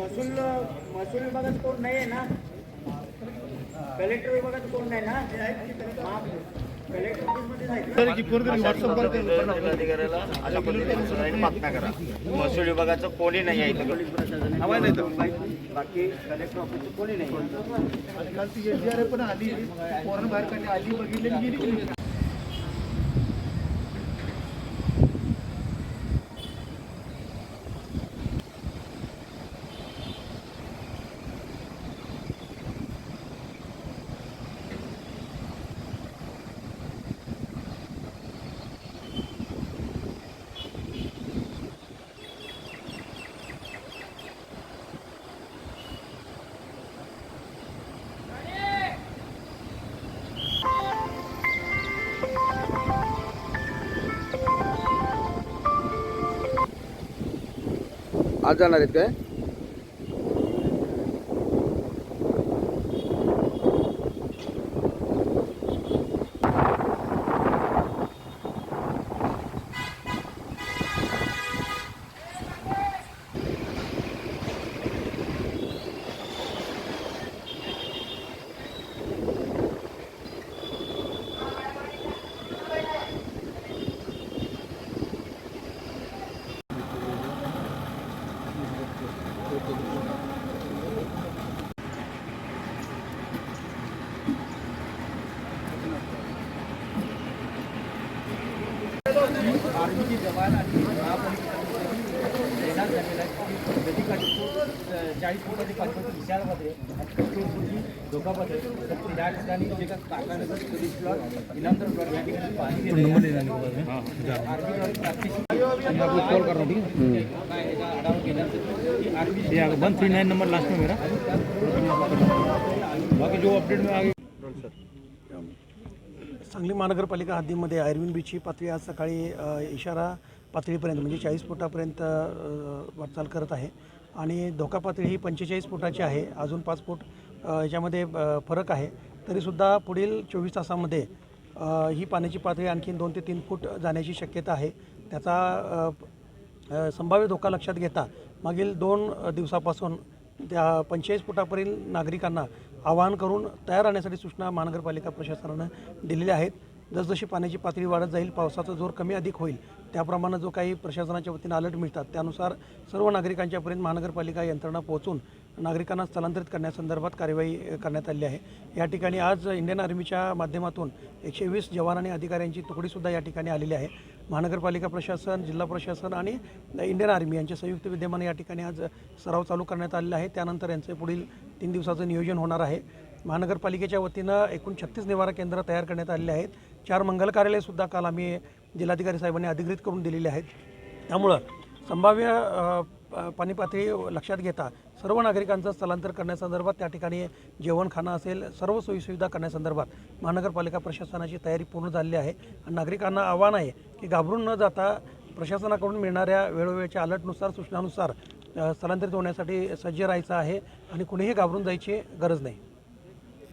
महसूल महसूल विभागात कोण नाही आहे ना? कलेक्टर विभागात कोण नाही ना? हा, महसूल विभागाचं कोणी नाही आहे बाकी कलेक्टर ऑफिसचं कोणी नाही आज जाणार आहेत काय चाळीस फुटाचे पाचपट विशाल पत्रे आणि सत्तर फुटची धोका पत्रे तर या ठिकाणी जे का Kakanagar police plot Inamdar plot या ठिकाणी पाणी है one three nine number last में मेरा बाकी जो अपडेट में आगे सांगली महानगरपालिका हद्दीमध्ये आयर्विन बीची पातळी आज सकाळी इशारा पातळीपर्यंत म्हणजे चाळीस फुटापर्यंत वाटचाल करत आहे. आणि धोका पातळी ही पंचेचाळीस फुटाची आहे. अजून पाच फूट याच्यामध्ये फरक आहे. तरीसुद्धा पुढील चोवीस तासामध्ये ही पाण्याची पातळी आणखी दोन ते तीन फूट जाण्याची शक्यता आहे. त्याचा संभाव्य धोका लक्षात घेता मागील दोन दिवसापासून त्या पंचेचाळीस फुटापर्यंत नागरिकांना आवाहन करून तयार राहण्यासाठी सूचना महानगरपालिका प्रशासनानं दिलेल्या आहेत. जसजशी पाण्याची पातळी वाढत जाईल पावसाचा जोर कमी अधिक होईल त्याप्रमाणे जो काही प्रशासनाच्या वतीनं अलर्ट मिळतात त्यानुसार सर्व नागरिकांच्यापर्यंत महानगरपालिका यंत्रणा पोहोचून नागरिकांना स्थलांतरित करण्यासंदर्भात कार्यवाही करण्यात आली आहे. या ठिकाणी आज इंडियन आर्मीच्या माध्यमातून एकशे वीस जवान आणि अधिकाऱ्यांची तुकडीसुद्धा या ठिकाणी आलेली आहे. महानगरपालिका प्रशासन जिल्हा प्रशासन आणि इंडियन आर्मी यांचे संयुक्त विद्यमान या ठिकाणी आज सराव चालू करण्यात आलेला आहे. त्यानंतर यांचे पुढील तीन दिवसाचं नियोजन होणार आहे. महानगरपालिकेच्या वतीनं एकूण छत्तीस निवारा केंद्र तयार करण्यात आलेले आहेत. चार मंगल कार्यालयसुद्धा काल आम्ही जिल्हाधिकारी साहेबांनी अधिकृत करून दिलेले आहेत. त्यामुळं संभाव्य पाणी पातळी लक्षात घेता सर्व नागरिकांचं स्थलांतर करण्यासंदर्भात त्या ठिकाणी जेवणखाना असेल सर्व सोयीसुविधा करण्यासंदर्भात महानगरपालिका प्रशासनाची तयारी पूर्ण झालेली आहे. आणि नागरिकांना आव्हान आहे की घाबरून न जाता प्रशासनाकडून मिळणाऱ्या वेळोवेळच्या अलर्टनुसार सूचनानुसार स्थलांतरित होण्यासाठी सज्ज राहायचं आहे आणि कुणीही घाबरून जायची गरज नाही.